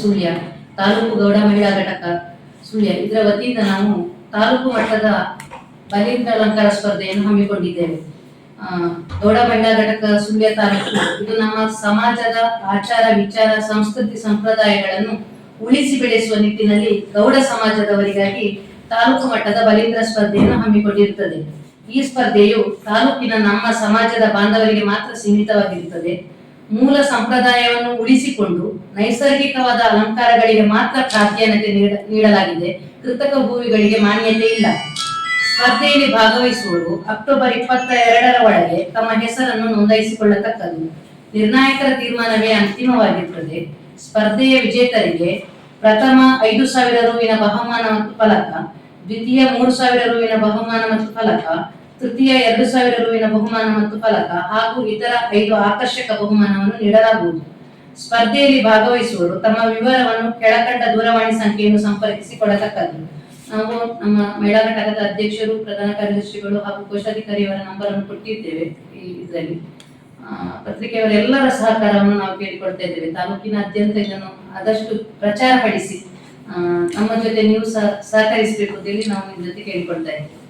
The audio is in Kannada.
ಸುಳ್ಯ. ತಾಲೂಕು ಗೌಡ ಮಹಿಳಾ ಘಟಕ ಸುಳ್ಯ. ಇದರ ವತಿಯಿಂದ ನಾವು ತಾಲೂಕು ಮಟ್ಟದ ಬಲಿಂದ್ರ ಅಲಂಕಾರ ಸ್ಪರ್ಧೆಯನ್ನು ಹಮ್ಮಿಕೊಂಡಿದ್ದೇವೆ. ಗೌಡ ಮಹಿಳಾ ಘಟಕ ಸುಳ್ಯ ತಾಲೂಕು. ಇದು ನಮ್ಮ ಸಮಾಜದ ಆಚಾರ, ವಿಚಾರ, ಸಂಸ್ಕೃತಿ, ಸಂಪ್ರದಾಯಗಳನ್ನು ಉಳಿಸಿ ಬೆಳೆಸುವ ನಿಟ್ಟಿನಲ್ಲಿ ಗೌಡ ಸಮಾಜದವರಿಗಾಗಿ ತಾಲೂಕು ಮಟ್ಟದ ಬಲಿಂದ್ರ ಸ್ಪರ್ಧೆಯನ್ನು ಹಮ್ಮಿಕೊಂಡಿರುತ್ತದೆ. ಈ ಸ್ಪರ್ಧೆಯು ತಾಲೂಕಿನ ನಮ್ಮ ಸಮಾಜದ ಬಾಂಧವರಿಗೆ ಮಾತ್ರ ಸೀಮಿತವಾಗಿರುತ್ತದೆ. ಮೂಲ ಸಂಪ್ರದಾಯವನ್ನು ಉಳಿಸಿಕೊಂಡು ನೈಸರ್ಗಿಕವಾದ ಅಲಂಕಾರಗಳಿಗೆ ಮಾತ್ರ ಪ್ರಾಧಾನ್ಯತೆ ನೀಡ- ನೀಡಲಾಗಿದೆ. ಕೃತಕ ಭೂವಿಗಳಿಗೆ ಮಾನ್ಯತೆ ಇಲ್ಲ. ಸ್ಪರ್ಧೆಯಲ್ಲಿ ಭಾಗವಹಿಸುವವರು ಅಕ್ಟೋಬರ್ ಇಪ್ಪತ್ತ ಎರಡರ ಒಳಗೆ ತಮ್ಮ ಹೆಸರನ್ನು ನೋಂದಾಯಿಸಿಕೊಳ್ಳತಕ್ಕದ್ದು. ನಿರ್ಣಾಯಕರ ತೀರ್ಮಾನವೇ ಅಂತಿಮವಾಗಿರುತ್ತದೆ. ಸ್ಪರ್ಧೆಯ ವಿಜೇತರಿಗೆ ಪ್ರಥಮ ಐದು ಸಾವಿರ ರೂವಿನ ಬಹುಮಾನ ಮತ್ತು ಫಲಕ, ದ್ವಿತೀಯ ಮೂರು ಸಾವಿರ ರೂವಿನ ಬಹುಮಾನ ಮತ್ತು ಫಲಕ ತೃತೀಯ ಎರಡು ಸಾವಿರ ರೂಪಿನ ಬಹುಮಾನ ಮತ್ತು ಫಲಕ ಹಾಗೂ ಇತರ ಐದು ಆಕರ್ಷಕ ಬಹುಮಾನವನ್ನು ನೀಡಲಾಗುವುದು. ಸ್ಪರ್ಧೆಯಲ್ಲಿ ಭಾಗವಹಿಸುವವರು ತಮ್ಮ ವಿವರವನ್ನು ಕೆಳಕಂಡ ದೂರವಾಣಿ ಸಂಖ್ಯೆಯನ್ನು ಸಂಪರ್ಕಿಸಿ ಕೊಡತಕ್ಕದ್ದು ನಾವು ನಮ್ಮ ಮಹಿಳಾ ಘಟಕದ ಅಧ್ಯಕ್ಷರು, ಪ್ರಧಾನ ಕಾರ್ಯದರ್ಶಿಗಳು ಹಾಗೂ ಕೋಶಾಧಿಕಾರಿಯವರ ನಂಬರ್ ಅನ್ನು ಕೊಟ್ಟಿದ್ದೇವೆ ಈ ಇದರಲ್ಲಿ. ಪತ್ರಿಕೆಯವರೆಲ್ಲರ ಸಹಕಾರವನ್ನು ನಾವು ಕೇಳಿಕೊಳ್ತಾ ಇದ್ದೇವೆ. ತಾಲೂಕಿನಾದ್ಯಂತ ಇದನ್ನು ಆದಷ್ಟು ಪ್ರಚಾರ ಪಡಿಸಿ ನಮ್ಮ ಜೊತೆ ನೀವು ಸಹ ಸಹಕರಿಸಬೇಕು ಅಂತೇಳಿ ನಾವು ನಿಮ್ಮ ಜೊತೆ ಕೇಳಿಕೊಳ್ತಾ ಇದ್ದೇವೆ.